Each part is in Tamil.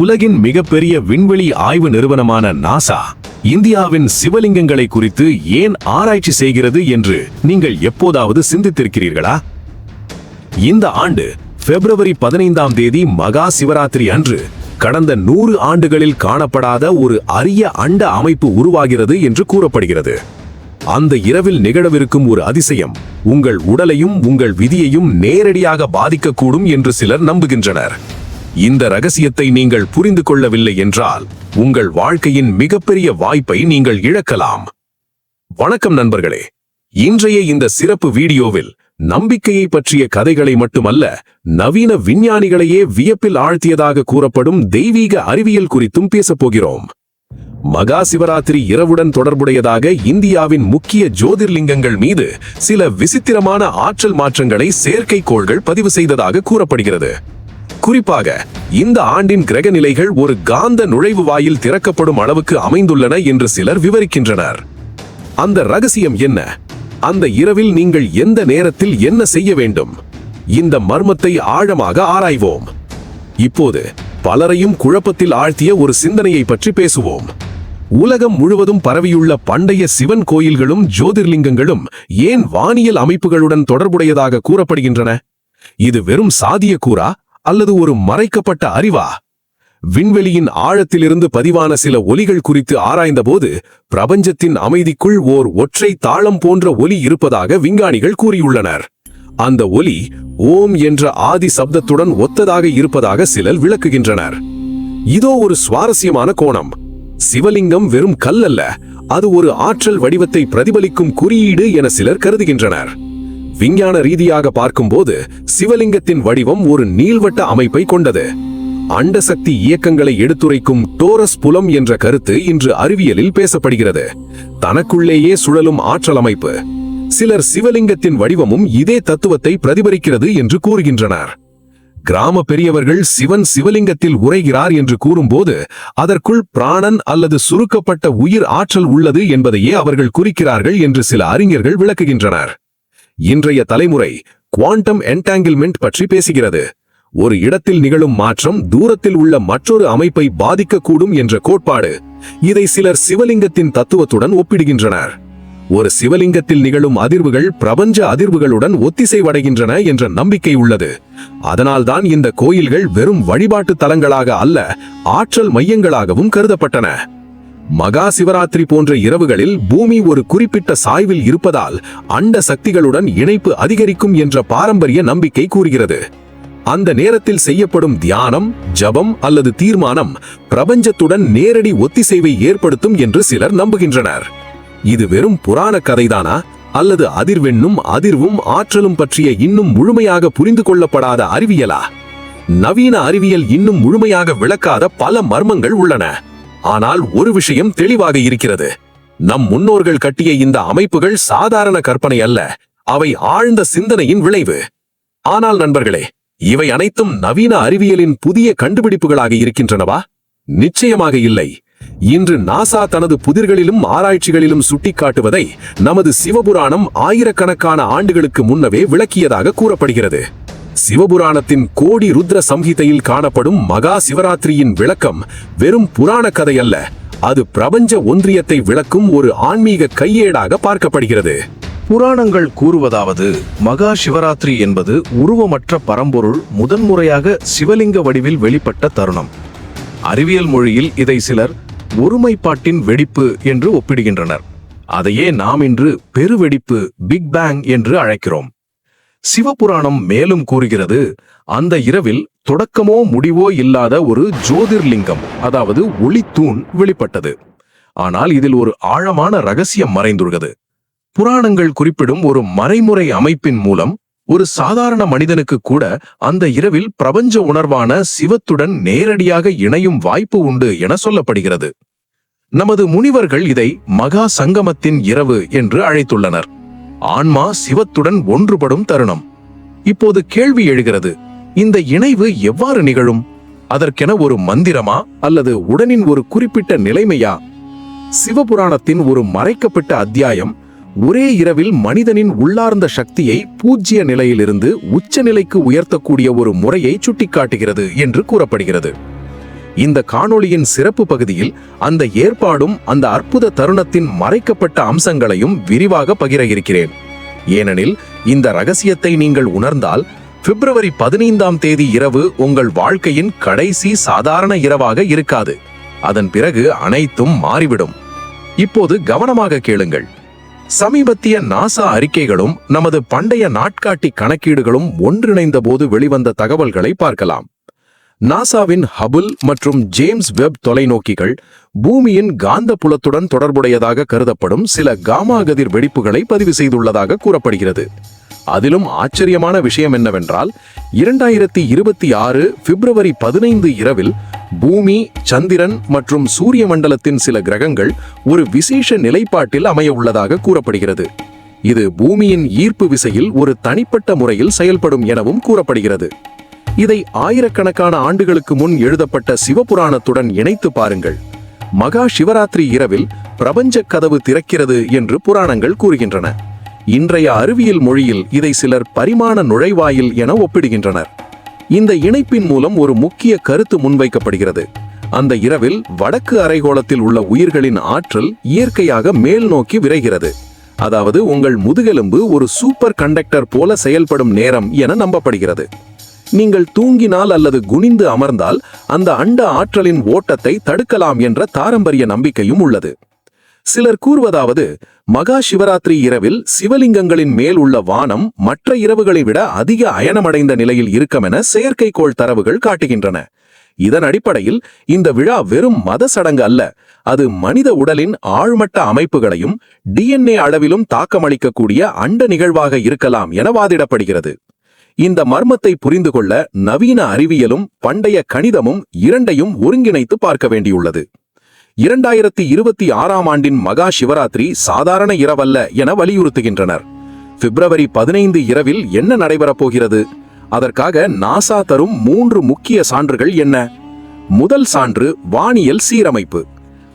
உலகின் மிகப்பெரிய விண்வெளி ஆய்வு நிறுவனமான நாசா இந்தியாவின் சிவலிங்கங்களை குறித்து ஏன் ஆராய்ச்சி செய்கிறது என்று நீங்கள் எப்போதாவது சிந்தித்திருக்கிறீர்களா? இந்த ஆண்டு பிப்ரவரி பதினைந்தாம் தேதி மகா சிவராத்திரி அன்று கடந்த நூறு ஆண்டுகளில் காணப்படாத ஒரு அரிய அண்ட அமைப்பு உருவாகிறது என்று கூறப்படுகிறது. அந்த இரவில் நிகழவிருக்கும் ஒரு அதிசயம் உங்கள் உடலையும் உங்கள் விதியையும் நேரடியாக பாதிக்கக்கூடும் என்று சிலர் நம்புகின்றனர். இந்த ரகசியத்தை நீங்கள் புரிந்து கொள்ளவில்லை என்றால் உங்கள் வாழ்க்கையின் மிகப்பெரிய வாய்ப்பை நீங்கள் இழக்கலாம். வணக்கம் நண்பர்களே. இன்றைய இந்த சிறப்பு வீடியோவில் நம்பிக்கையை பற்றிய கதைகளை மட்டுமல்ல நவீன விஞ்ஞானிகளையே வியப்பில் ஆழ்த்தியதாக கூறப்படும் தெய்வீக அறிவியல் குறித்தும் பேசப்போகிறோம் மகா சிவராத்திரி இரவுடன் தொடர்புடையதாக இந்தியாவின் முக்கிய ஜோதிர்லிங்கங்கள் மீது சில விசித்திரமான ஆற்றல் மாற்றங்களை செயற்கைக்கோள்கள் பதிவு செய்ததாக கூறப்படுகிறது. குறிப்பாக இந்த ஆண்டின் கிரக நிலைகள் ஒரு காந்த நுழைவு வாயில் திறக்கப்படும் அளவுக்கு அமைந்துள்ளன என்று சிலர் விவரிக்கின்றனர். அந்த ரகசியம் என்ன? அந்த இரவில் நீங்கள் எந்த நேரத்தில் என்ன செய்ய வேண்டும்? இந்த மர்மத்தை ஆழமாக ஆராய்வோம். இப்போது பலரையும் குழப்பத்தில் ஆழ்த்திய ஒரு சிந்தனையை பற்றி பேசுவோம். உலகம் முழுவதும் பரவியுள்ள பண்டைய சிவன் கோயில்களும் ஜோதிர்லிங்கங்களும் ஏன் வானியல் அமைப்புகளுடன் தொடர்புடையதாக கூறப்படுகின்றன? இது வெறும் சாதிய கூறா? அல்லது ஒரு மறைக்கப்பட்ட அறிவா? விண்வெளியின் ஆழத்திலிருந்து பதிவான சில ஒலிகள் குறித்து ஆராய்ந்தபோது பிரபஞ்சத்தின் அமைதிக்குள் ஓர் ஒற்றை தாளம் போன்ற ஒலி இருப்பதாக விஞ்ஞானிகள் கூறியுள்ளனர். அந்த ஒலி ஓம் என்ற ஆதி சப்தத்துடன் ஒத்ததாக இருப்பதாக சிலர் விளக்குகின்றனர். இதோ ஒரு சுவாரஸ்யமான கோணம். சிவலிங்கம் வெறும் கல் அல்ல அது ஒரு ஆற்றல் வடிவத்தை பிரதிபலிக்கும் குறியீடு என சிலர் கருதுகின்றனர். விஞ்ஞான ரீதியாக பார்க்கும்போது சிவலிங்கத்தின் வடிவம் ஒரு நீள்வட்ட அமைப்பை கொண்டது. அண்டசக்தி இயக்கங்களை எடுத்துரைக்கும் டோரஸ் புலம் என்ற கருத்து இன்று அறிவியலில் பேசப்படுகிறது. தனக்குள்ளேயே சுழலும் ஆற்றல் அமைப்பு. சிலர் சிவலிங்கத்தின் வடிவமும் இதே தத்துவத்தை பிரதிபலிக்கிறது என்று கூறுகின்றனர். கிராம பெரியவர்கள் சிவன் சிவலிங்கத்தில் உரைகிறார் என்று கூறும்போது அதற்குள் பிராணன் அல்லது சுருக்கப்பட்ட உயிர் ஆற்றல் உள்ளது என்பதையே அவர்கள் குறிக்கிறார்கள் என்று சில அறிஞர்கள் விளக்குகின்றனர். இன்றைய தலைமுறை குவாண்டம் என்டாங்கில்மெண்ட் பற்றி பேசுகிறது. ஒரு இடத்தில் நிகழும் மாற்றம் தூரத்தில் உள்ள மற்றொரு அமைப்பை பாதிக்கக்கூடும் என்ற கோட்பாடு. இதை சிலர் சிவலிங்கத்தின் தத்துவத்துடன் ஒப்பிடுகின்றனர். ஒரு சிவலிங்கத்தில் நிகழும் அதிர்வுகள் பிரபஞ்ச அதிர்வுகளுடன் ஒத்திசைவடைகின்றன என்ற நம்பிக்கை உள்ளது. அதனால்தான் இந்த கோயில்கள் வெறும் வழிபாட்டு தலங்களாக அல்ல ஆற்றல் மையங்களாகவும் கருதப்பட்டன. மகா சிவராத்திரி போன்ற இரவுகளில் பூமி ஒரு குறிப்பிட்ட சாய்வில் இருப்பதால் அண்ட சக்திகளுடன் இணைப்பு அதிகரிக்கும் என்ற பாரம்பரிய நம்பிக்கை கூறுகிறது. அந்த நேரத்தில் செய்யப்படும் தியானம் ஜபம் அல்லது தீர்மானம் பிரபஞ்சத்துடன் நேரடி ஒத்திசைவை ஏற்படுத்தும் என்று சிலர் நம்புகின்றனர். இது வெறும் புராண கதைதானா? அல்லது அதிர்வெண்ணும் அதிர்வும் ஆற்றலும் பற்றிய இன்னும் முழுமையாக புரிந்து கொள்ளப்படாத அறிவியலா? நவீன அறிவியல் இன்னும் முழுமையாக விளக்காத பல மர்மங்கள் உள்ளன. ஆனால் ஒரு விஷயம் தெளிவாக இருக்கிறது. நம் முன்னோர்கள் கட்டிய இந்த அமைப்புகள் சாதாரண கற்பனை அல்ல. அவை ஆழ்ந்த சிந்தனையின் விளைவு. ஆனால் நண்பர்களே இவை அனைத்தும் நவீன அறிவியலின் புதிய கண்டுபிடிப்புகளாக இருக்கின்றனவா? நிச்சயமாக இல்லை. இன்று நாசா தனது புதிர்களிலும் ஆராய்ச்சிகளிலும் சுட்டிக்காட்டுவதை நமது சிவபுராணம் ஆயிரக்கணக்கான ஆண்டுகளுக்கு முன்னவே விளக்கியதாக கூறப்படுகிறது. சிவபுராணத்தின் கோடி ருத்ர சம்ஹிதையில் காணப்படும் மகா சிவராத்திரியின் விளக்கம் வெறும் புராண கதை அல்ல. அது பிரபஞ்ச ஒன்றியத்தை விளக்கும் ஒரு ஆன்மீக கையேடாக பார்க்கப்படுகிறது. புராணங்கள் கூறுவதாவது மகா சிவராத்திரி என்பது உருவமற்ற பரம்பொருள் முதன்முறையாக சிவலிங்க வடிவில் வெளிப்பட்ட தருணம். அறிவியல் மொழியில் இதை சிலர் ஒருமைப்பாட்டின் வெடிப்பு என்று ஒப்பிடுகின்றனர். அதையே நாம் இன்று பெருவெடிப்பு பிக் பேங் என்று அழைக்கிறோம். சிவபுராணம் மேலும் கூறுகிறது அந்த இரவில் தொடக்கமோ முடிவோ இல்லாத ஒரு ஜோதிர்லிங்கம் அதாவது ஒளித்தூண் வெளிப்பட்டது. ஆனால் இதில் ஒரு ஆழமான ரகசியம் மறைந்துள்ளது புராணங்கள் குறிப்பிடும் ஒரு மறைமுறை அமைப்பின் மூலம் ஒரு சாதாரண மனிதனுக்கு கூட அந்த இரவில் பிரபஞ்ச உணர்வான சிவத்துடன் நேரடியாக இணையும் வாய்ப்பு உண்டு என சொல்லப்படுகிறது. நமது முனிவர்கள் இதை மகா சங்கமத்தின் இரவு என்று அழைத்துள்ளனர். ஆன்மா சிவத்துடன் ஒன்றுபடும் தருணம். இப்போது கேள்வி எழுகிறது இந்த இணைவு எவ்வாறு நிகழும்? அதற்கென ஒரு மந்திரமா அல்லது உடனின் ஒரு குறிப்பிட்ட நிலைமையா? சிவபுராணத்தின் ஒரு மறைக்கப்பட்ட அத்தியாயம் ஒரே இரவில் மனிதனின் உள்ளார்ந்த சக்தியை பூஜ்ய நிலையிலிருந்து உச்ச நிலைக்கு உயர்த்தக்கூடிய ஒரு முறையை சுட்டிக்காட்டுகிறது என்று கூறப்படுகிறது. இந்த காணொளியின் சிறப்பு பகுதியில் அந்த ஏற்பாடும் அந்த அற்புத தருணத்தின் மறைக்கப்பட்ட அம்சங்களையும் விரிவாக பகிர இருக்கிறேன் ஏனெனில் இந்த ரகசியத்தை நீங்கள் உணர்ந்தால் பிப்ரவரி பதினைந்தாம் தேதி இரவு உங்கள் வாழ்க்கையின் கடைசி சாதாரண இரவாக இருக்காது. அதன் பிறகு அனைத்தும் மாறிவிடும். இப்போது கவனமாக கேளுங்கள். சமீபத்திய நாசா அறிக்கைகளும் நமது பண்டைய நாட்காட்டி கணக்கீடுகளும் ஒன்றிணைந்த போது வெளிவந்த தகவல்களை பார்க்கலாம். நாசாவின் ஹபுல் மற்றும் ஜேம்ஸ் வெப் தொலைநோக்கிகள் பூமியின் காந்த புலத்துடன் தொடர்புடையதாக கருதப்படும் சில காமா கதிர் வெடிப்புகளை பதிவு செய்துள்ளதாக கூறப்படுகிறது. அதிலும் ஆச்சரியமான விஷயம் என்னவென்றால் இரண்டாயிரத்தி இருபத்தி ஆறு பிப்ரவரி பதினைந்து இரவில் பூமி சந்திரன் மற்றும் சூரிய மண்டலத்தின் சில கிரகங்கள் ஒரு விசேஷ நிலைப்பாட்டில் அமைய உள்ளதாக கூறப்படுகிறது. இது பூமியின் ஈர்ப்பு விசையில் ஒரு தனிப்பட்ட முறையில் செயல்படும் எனவும் கூறப்படுகிறது. இதை ஆயிரக்கணக்கான ஆண்டுகளுக்கு முன் எழுதப்பட்ட சிவபுராணத்துடன் இணைத்து பாருங்கள். மகா சிவராத்திரி இரவில் பிரபஞ்ச கதவு திறக்கிறது என்று புராணங்கள் கூறுகின்றன. இன்றைய அறிவியல் மொழியில் இதை சிலர் பரிமாண நுழைவாயில் என ஒப்பிடுகின்றனர். இந்த இணைப்பின் மூலம் ஒரு முக்கிய கருத்து முன்வைக்கப்படுகிறது. அந்த இரவில் வடக்கு அரைகோளத்தில் உள்ள உயிர்களின் ஆற்றல் இயற்கையாக மேல் நோக்கி விரைகிறது. அதாவது உங்கள் முதுகெலும்பு ஒரு சூப்பர் கண்டக்டர் போல செயல்படும் நேரம் என நம்பப்படுகிறது. நீங்கள் தூங்கினால் அல்லது குனிந்து அமர்ந்தால் அந்த அண்ட ஆற்றலின் ஓட்டத்தை தடுக்கலாம் என்ற தாரம்பரிய நம்பிக்கையும் உள்ளது. சிலர் கூறுவதாவது மகா சிவராத்திரி இரவில் சிவலிங்கங்களின் மேல் உள்ள வானம் மற்ற இரவுகளை விட அதிக அயனமடைந்த நிலையில் இருக்குமென செயற்கைக்கோள் தரவுகள் காட்டுகின்றன. இதன் அடிப்படையில் இந்த விழா வெறும் மத சடங்கு அல்ல அது மனித உடலின் ஆழ்மட்ட அமைப்புகளையும் டிஎன்ஏ அளவிலும் தாக்கமளிக்கக்கூடிய அண்ட நிகழ்வாக இருக்கலாம் என வாதிடப்படுகிறது. இந்த மர்மத்தை புரிந்து கொள்ள நவீன அறிவியலும் பண்டைய கணிதமும் இரண்டையும் ஒருங்கிணைத்து பார்க்க வேண்டியுள்ளது. இரண்டாயிரத்தி இருபத்தி ஆறாம் ஆண்டின் மகா சிவராத்திரி சாதாரண இரவல்ல என வலியுறுத்துகின்றனர். பிப்ரவரி பதினைந்து இரவில் என்ன நடைபெறப் போகிறது? அதற்காக நாசா தரும் மூன்று முக்கிய சான்றுகள் என்ன? முதல் சான்று வானியல் சீரமைப்பு.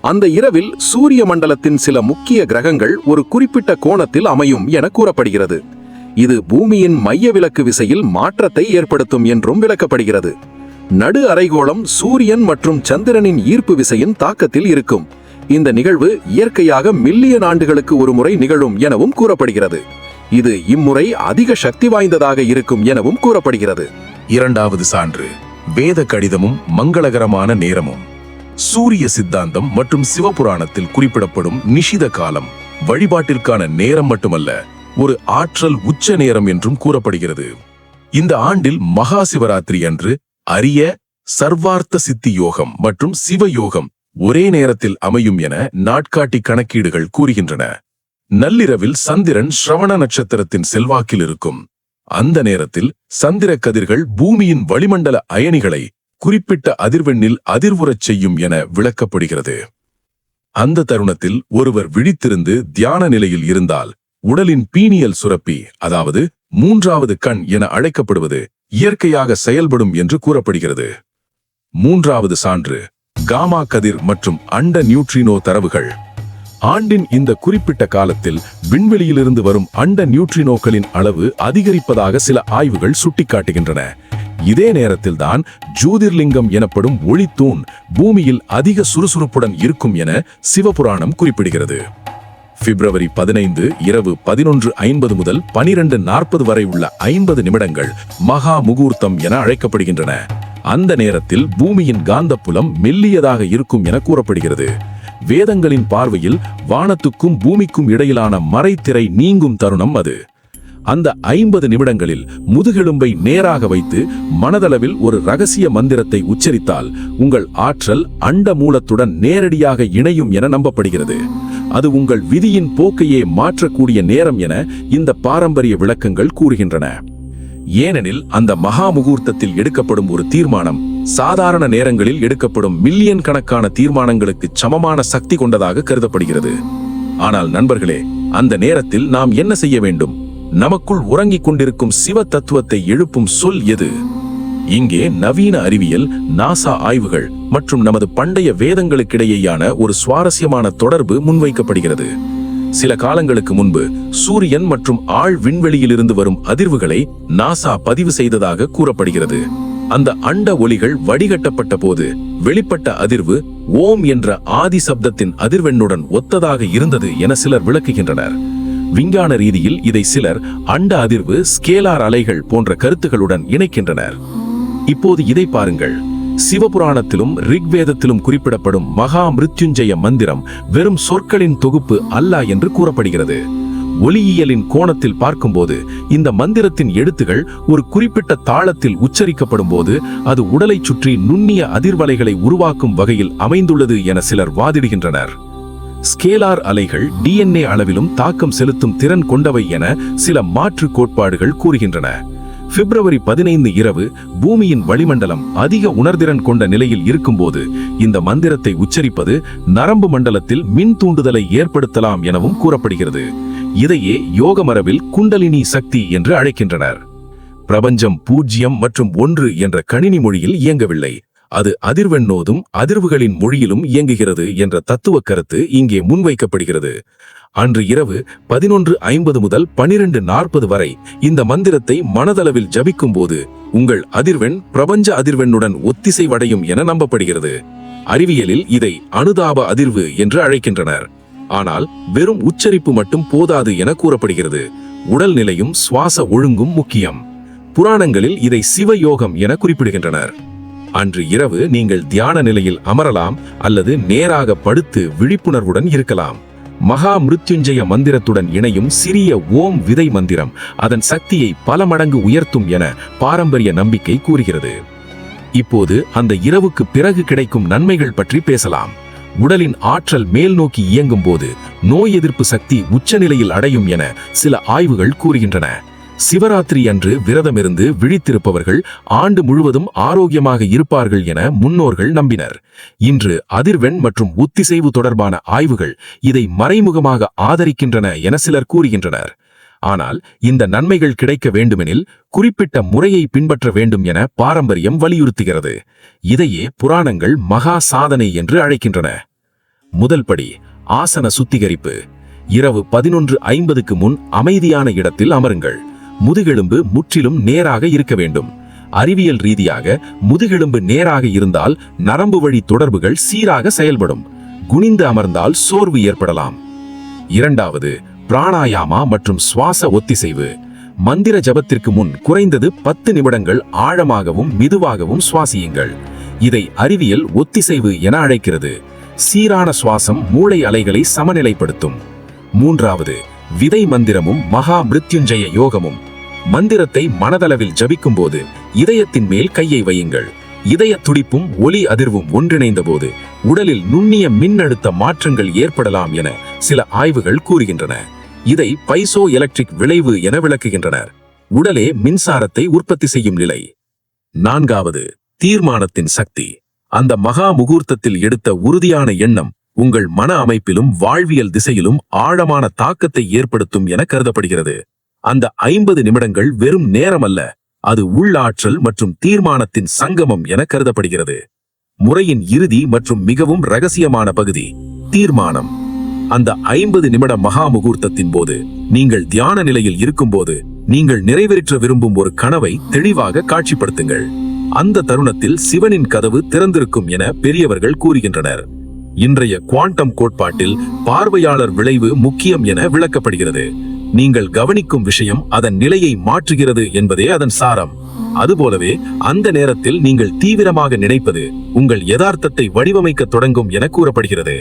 அந்த இரவில் சூரிய மண்டலத்தின் சில முக்கிய கிரகங்கள் ஒரு குறிப்பிட்ட கோணத்தில் அமையும் என கூறப்படுகிறது. இது பூமியின் மைய விலக்கு விசையில் மாற்றத்தை ஏற்படுத்தும் என்றும் விளக்கப்படுகிறது. நடு அரைகோளம் சூரியன் மற்றும் சந்திரனின் ஈர்ப்பு விசையின் தாக்கத்தில் இருக்கும். இந்த நிகழ்வு இயற்கையாக மில்லியன் ஆண்டுகளுக்கு ஒரு முறை நிகழும் எனவும் கூறப்படுகிறது. இது இம்முறை அதிக சக்தி வாய்ந்ததாக இருக்கும் எனவும் கூறப்படுகிறது. இரண்டாவது சான்று வேத கடிதமும் மங்களகரமான நேரமும். சூரிய சித்தாந்தம் மற்றும் சிவபுராணத்தில் குறிப்பிடப்படும் நிஷித காலம் வழிபாட்டிற்கான நேரம் மட்டுமல்ல ஒரு ஆற்றல் உச்ச நேரம் என்றும் கூறப்படுகிறது. இந்த ஆண்டில் மகா சிவராத்திரி அன்று அரிய சர்வார்த்த சித்தி யோகம் மற்றும் சிவ யோகம் ஒரே நேரத்தில் அமையும் என நாட்காட்டி கணக்கீடுகள் கூறுகின்றன. நள்ளிரவில் சந்திரன் ஸ்ரவண நட்சத்திரத்தின் செல்வாக்கில் இருக்கும். அந்த நேரத்தில் சந்திர கதிர்கள் பூமியின் வளிமண்டல அயனிகளை குறிப்பிட்ட அதிர்வெண்ணில் அதிர்வுறச் செய்யும் என விளக்கப்படுகிறது. அந்த தருணத்தில் ஒருவர் விழித்திருந்து தியான நிலையில் இருந்தால் உடலின் பீனியல் சுரப்பி அதாவது மூன்றாவது கண் என அழைக்கப்படுவது இயற்கையாக செயல்படும் என்று கூறப்படுகிறது. மூன்றாவது சான்று காமா கதிர் மற்றும் அண்ட நியூட்ரினோ தரவுகள். ஆண்டின் இந்த குறிப்பிட்ட காலத்தில் விண்வெளியிலிருந்து வரும் அண்ட நியூட்ரினோக்களின் அளவு அதிகரிப்பதாக சில ஆய்வுகள் சுட்டிக்காட்டுகின்றன. இதே நேரத்தில் தான் ஜோதிர்லிங்கம் எனப்படும் ஒளித்தூண் பூமியில் அதிக சுறுசுறுப்புடன் இருக்கும் என சிவபுராணம் குறிப்பிடுகிறது. பிப்ரவரி பதினைந்து இரவு பதினொன்று ஐம்பது முதல் பனிரெண்டு நாற்பது வரை உள்ள ஐம்பது நிமிடங்கள் மகா முகூர்த்தம் என அழைக்கப்படுகின்றன. அந்த நேரத்தில் பூமியின் காந்தப்புலம் மெல்லியதாக இருக்கும் என கூறப்படுகிறது. வேதங்களின் பார்வையில் வானத்துக்கும் பூமிக்கும் இடையிலான மறைத்திரை நீங்கும் தருணம் அது. அந்த ஐம்பது நிமிடங்களில் முதுகெலும்பை நேராக வைத்து மனதளவில் ஒரு ரகசிய மந்திரத்தை உச்சரித்தால் உங்கள் ஆற்றல் அண்ட மூலத்துடன் நேரடியாக இணையும் என நம்பப்படுகிறது. அது உங்கள் விதியின் போக்கையே மாற்றக்கூடிய நேரம் என இந்த பாரம்பரிய விளக்கங்கள் கூறுகின்றன. ஏனெனில் அந்த மகா முகூர்த்தத்தில் எடுக்கப்படும் ஒரு தீர்மானம் சாதாரண நேரங்களில் எடுக்கப்படும் மில்லியன் கணக்கான தீர்மானங்களுக்கு சமமான சக்தி கொண்டதாக கருதப்படுகிறது. ஆனால் நண்பர்களே அந்த நேரத்தில் நாம் என்ன செய்ய வேண்டும்? நமக்குள் உறங்கிக் கொண்டிருக்கும் சிவ தத்துவத்தை எழுப்பும் சொல் எது? இங்கே நவீன அறிவியல் நாசா ஆய்வுகள் மற்றும் நமது பண்டைய வேதங்களுக்கிடையேயான ஒரு சுவாரஸ்யமான தொடர்பு முன்வைக்கப்படுகிறது. சில காலங்களுக்கு முன்பு சூரியன் மற்றும் ஆழ் விண்வெளியிலிருந்து வரும் அதிர்வுகளை நாசா பதிவு செய்ததாக கூறப்படுகிறது. அந்த அண்ட ஒலிகள் வடிகட்டப்பட்ட போது வெளிப்பட்ட அதிர்வு ஓம் என்ற ஆதி சப்தத்தின் அதிர்வெண்ணுடன் ஒத்ததாக இருந்தது என சிலர் விளக்குகின்றனர். விஞ்ஞான ரீதியில் இதை சிலர் அண்ட அதிர்வு ஸ்கேலார் அலைகள் போன்ற கருத்துகளுடன் இணைக்கின்றனர். இப்போது இதை பாருங்கள். சிவபுராணத்திலும் ரிக்வேதத்திலும் குறிப்பிடப்படும் மகா மிருத்யுஞ்சய மந்திரம் வெறும் சொற்களின் தொகுப்பு அல்ல என்று கூறப்படுகிறது. ஒலியியலின் கோணத்தில் பார்க்கும்போது இந்த மந்திரத்தின் எழுத்துகள் ஒரு குறிப்பிட்ட தாளத்தில் உச்சரிக்கப்படும் போது அது உடலை சுற்றி நுண்ணிய அதிர்வலைகளை உருவாக்கும் வகையில் அமைந்துள்ளது என சிலர் வாதிடுகின்றனர். ஸ்கேலார் அலைகள் டிஎன்ஏ அளவிலும் தாக்கம் செலுத்தும் திறன் கொண்டவை என சில மாற்று கோட்பாடுகள் கூறுகின்றன. பிப்ரவரி பதினைந்து இரவு பூமியின் வளிமண்டலம் அதிக உணர்திறன் கொண்ட நிலையில் இருக்கும்போது இந்த மந்திரத்தை உச்சரிப்பது நரம்பு மண்டலத்தில் மின் தூண்டுதலை ஏற்படுத்தலாம் எனவும் கூறப்படுகிறது. இதையே யோக மரபில் குண்டலினி சக்தி என்று அழைக்கின்றனர். பிரபஞ்சம் பூஜ்யம் மற்றும் ஒன்று என்ற கணினி மொழியில் இயங்கவில்லை. அது அதிர்வெண்ணோதும் அதிர்வுகளின் மொழியிலும் இயங்குகிறது என்ற தத்துவ கருத்து இங்கே முன்வைக்கப்படுகிறது. அன்று இரவு பதினொன்று ஐம்பது முதல் பனிரெண்டு நாற்பது வரை இந்த மந்திரத்தை மனதளவில் ஜபிக்கும் போது உங்கள் அதிர்வெண் பிரபஞ்ச அதிர்வெண்ணுடன் ஒத்திசைவடையும் என நம்பப்படுகிறது. அறிவியலில் இதை அனுதாப அதிர்வு என்று அழைக்கின்றனர். ஆனால் வெறும் உச்சரிப்பு மட்டும் போதாது என கூறப்படுகிறது. உடல்நிலையும் சுவாச ஒழுங்கும் முக்கியம். புராணங்களில் இதை சிவயோகம் என குறிப்பிடுகின்றனர். அன்று இரவு நீங்கள் தியான நிலையில் அமரலாம் அல்லது நேராக படுத்து விழிப்புணர்வுடன் இருக்கலாம். மகா மிருத்யுஞ்சய மந்திரத்துடன் இணையும் சிறிய ஓம் விதை மந்திரம் அதன் சக்தியை பல மடங்கு உயர்த்தும் என பாரம்பரிய நம்பிக்கை கூறுகிறது. இப்போது அந்த இரவுக்கு பிறகு கிடைக்கும் நன்மைகள் பற்றி பேசலாம். உடலின் ஆற்றல் மேல் நோக்கி இயங்கும் போது நோய் எதிர்ப்பு சக்தி உச்சநிலையில் அடையும் என சில ஆய்வுகள் கூறுகின்றன. சிவராத்திரி அன்று விரதமிருந்து விழித்திருப்பவர்கள் ஆண்டு முழுவதும் ஆரோக்கியமாக இருப்பார்கள் என முன்னோர்கள் நம்பினர். இன்று அதிர்வெண் மற்றும் ஒத்திசைவு தொடர்பான ஆய்வுகள் இதை மறைமுகமாக ஆதரிக்கின்றன என சிலர் கூறுகின்றனர். ஆனால் இந்த நன்மைகள் கிடைக்க வேண்டுமெனில் குறிப்பிட்ட முறையை பின்பற்ற வேண்டும் என பாரம்பரியம் வலியுறுத்துகிறது. இதையே புராணங்கள் மகா சாதனை என்று அழைக்கின்றன. முதல் படி ஆசன சுத்திகரிப்பு. இரவு பதினொன்று ஐம்பதுக்கு முன் அமைதியான இடத்தில் அமருங்கள். முதுகெலும்பு முற்றிலும் நேராக இருக்க வேண்டும். அறிவியல் ரீதியாக முதுகெலும்பு நேராக இருந்தால் நரம்பு வழி தொடர்புகள் சீராக செயல்படும். குனிந்து அமர்ந்தால் சோர்வு ஏற்படலாம். இரண்டாவது பிராணாயாமா மற்றும் சுவாச ஒத்திசைவு. மந்திர ஜபத்திற்கு முன் குறைந்தது பத்து நிமிடங்கள் ஆழமாகவும் மெதுவாகவும் சுவாசியுங்கள். இதை அறிவியல் ஒத்திசைவு என அழைக்கிறது. சீரான சுவாசம் மூளை அலைகளை சமநிலைப்படுத்தும். மூன்றாவது விதை மந்திரமும் மகா மிருத்யுஞ்சய யோகமும். மந்திரத்தை மனதளவில் ஜபிக்கும் போது இதயத்தின் மேல் கையை வையுங்கள். இதய துடிப்பும் ஒலி அதிர்வும் ஒன்றிணைந்த போது உடலில் நுண்ணிய மின்னழுத்த மாற்றங்கள் ஏற்படலாம் என சில ஆய்வுகள் கூறுகின்றன. இதை பைசோ எலக்ட்ரிக் விளைவு என விளக்குகின்றனர். உடலே மின்சாரத்தை உற்பத்தி செய்யும் நிலை. நான்காவது தீர்மானத்தின் சக்தி. அந்த மகா முகூர்த்தத்தில் எடுத்த உறுதியான எண்ணம் உங்கள் மன அமைப்பிலும் வாழ்வியல் திசையிலும் ஆழமான தாக்கத்தை ஏற்படுத்தும் என கருதப்படுகிறது. அந்த ஐம்பது நிமிடங்கள் வெறும் நேரம் அல்ல அது உள்ளாற்றல் மற்றும் தீர்மானத்தின் சங்கமம் என கருதப்படுகிறது. முறையின் இறுதி மற்றும் மிகவும் ரகசியமான பகுதி தீர்மானம். அந்த ஐம்பது நிமிட மகா முகூர்த்தத்தின் போது நீங்கள் தியான நிலையில் இருக்கும்போது நீங்கள் நிறைவேற்ற விரும்பும் ஒரு கனவை தெளிவாக காட்சிப்படுத்துங்கள். அந்த தருணத்தில் சிவனின் கதவு திறந்திருக்கும் என பெரியவர்கள் கூறுகின்றனர். இன்றைய குவாண்டம் கோட்பாட்டில் பார்வையாளர் விளைவு முக்கியம் என விளக்கப்படுகிறது. நீங்கள் கவனிக்கும் விஷயம் அதன் நிலையை மாற்றுகிறது என்பதே அதன் சாரம். அதுபோலவே அந்த நேரத்தில் நீங்கள் தீவிரமாக நினைப்பது உங்கள் யதார்த்தத்தை வடிவமைக்க தொடங்கும் என கூறப்படுகிறது.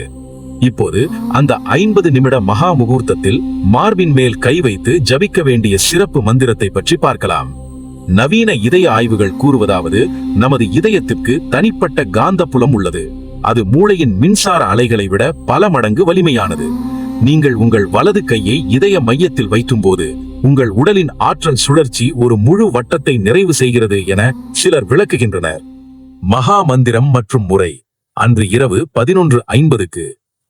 இப்போது அந்த ஐம்பது நிமிட மகா முகூர்த்தத்தில் மார்பின் மேல் கை வைத்து ஜபிக்க வேண்டிய சிறப்பு மந்திரத்தை பற்றி பார்க்கலாம். நவீன இதய ஆய்வுகள் கூறுவதாவது நமது இதயத்திற்கு தனிப்பட்ட காந்த புலம் உள்ளது. அது மூளையின் மின்சார அலைகளை விட பல மடங்கு வலிமையானது. நீங்கள் உங்கள் வலது கையை இதய மையத்தில் வைக்கும்போது உங்கள் உடலின் ஆற்றல் சுழற்சி ஒரு முழு வட்டத்தை நிறைவு செய்கிறது என சிலர் விளக்குகின்றனர். மகா மந்திரம் மற்றும் முறை. அன்று இரவு பதினொன்று ஐம்பதுக்கு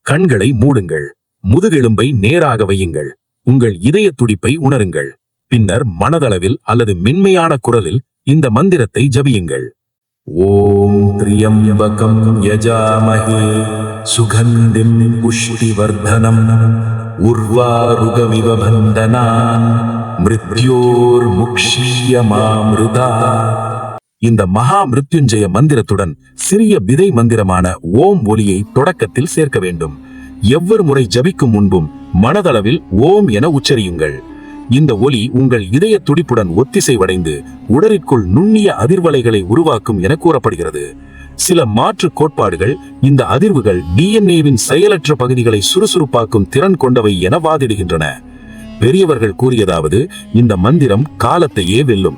கண்களை மூடுங்கள். முதுகெலும்பை நேராக வையுங்கள். உங்கள் இதய துடிப்பை உணருங்கள். பின்னர் மனதளவில் அல்லது மென்மையான குரலில் இந்த மந்திரத்தை ஜபியுங்கள். ஓம் திரியம்பகம் யஜாமகே சுகந்திம் புஷ்டிவர்தனம் உர்வாருகமிவ பந்தனான் மிருத்யோர் முக்ஷியமாமிருதா இந்த மகா மிருத்யுஞ்சய மந்திரத்துடன் சிறிய விதை மந்திரமான ஓம் ஒலியை தொடக்கத்தில் சேர்க்க வேண்டும். எவ்வொரு முறை ஜபிக்கும் முன்பும் மனதளவில் ஓம் என உச்சரியுங்கள். இந்த ஒலி உங்கள் இதய துடிப்புடன் ஒத்திசைவடைந்து உடலிற்குள் நுண்ணிய அதிர்வலைகளை உருவாக்கும் என கூறப்படுகிறது. சில மாற்று கோட்பாடுகள் இந்த அதிர்வுகள் டிஎன்ஏவின் செயலற்ற பகுதிகளை சுறுசுறுப்பாக்கும் திறன் கொண்டவை என வாதிடுகின்றன. பெரியவர்கள் கூறியதாவது இந்த மந்திரம் காலத்தையே வெல்லும்.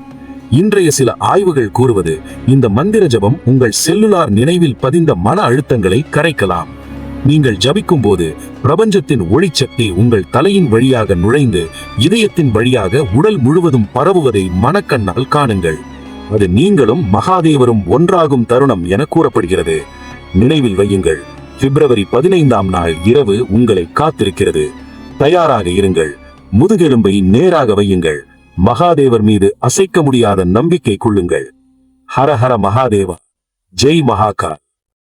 இன்றைய சில ஆய்வுகள் கூறுவது இந்த மந்திர ஜபம் உங்கள் செல்லுலார் நினைவில் பதிந்த மன அழுத்தங்களை கரைக்கலாம். நீங்கள் ஜபிக்கும் போது பிரபஞ்சத்தின் ஒளிச்சக்தி உங்கள் தலையின் வழியாக நுழைந்து இதயத்தின் வழியாக உடல் முழுவதும் பரவுவதை மனக்கண்ணால் காணுங்கள். அது நீங்களும் மகாதேவரும் ஒன்றாகும் தருணம் என கூறப்படுகிறது. நினைவில் வையுங்கள். பிப்ரவரி பதினைந்தாம் நாள் இரவு உங்களை காத்திருக்கிறது. தயாராக இருங்கள். முதுகெலும்பை நேராக வையுங்கள். மகாதேவர் மீது அசைக்க முடியாத நம்பிக்கை கொள்ளுங்கள். ஹர ஹர மகாதேவா. ஜெய் மகாகா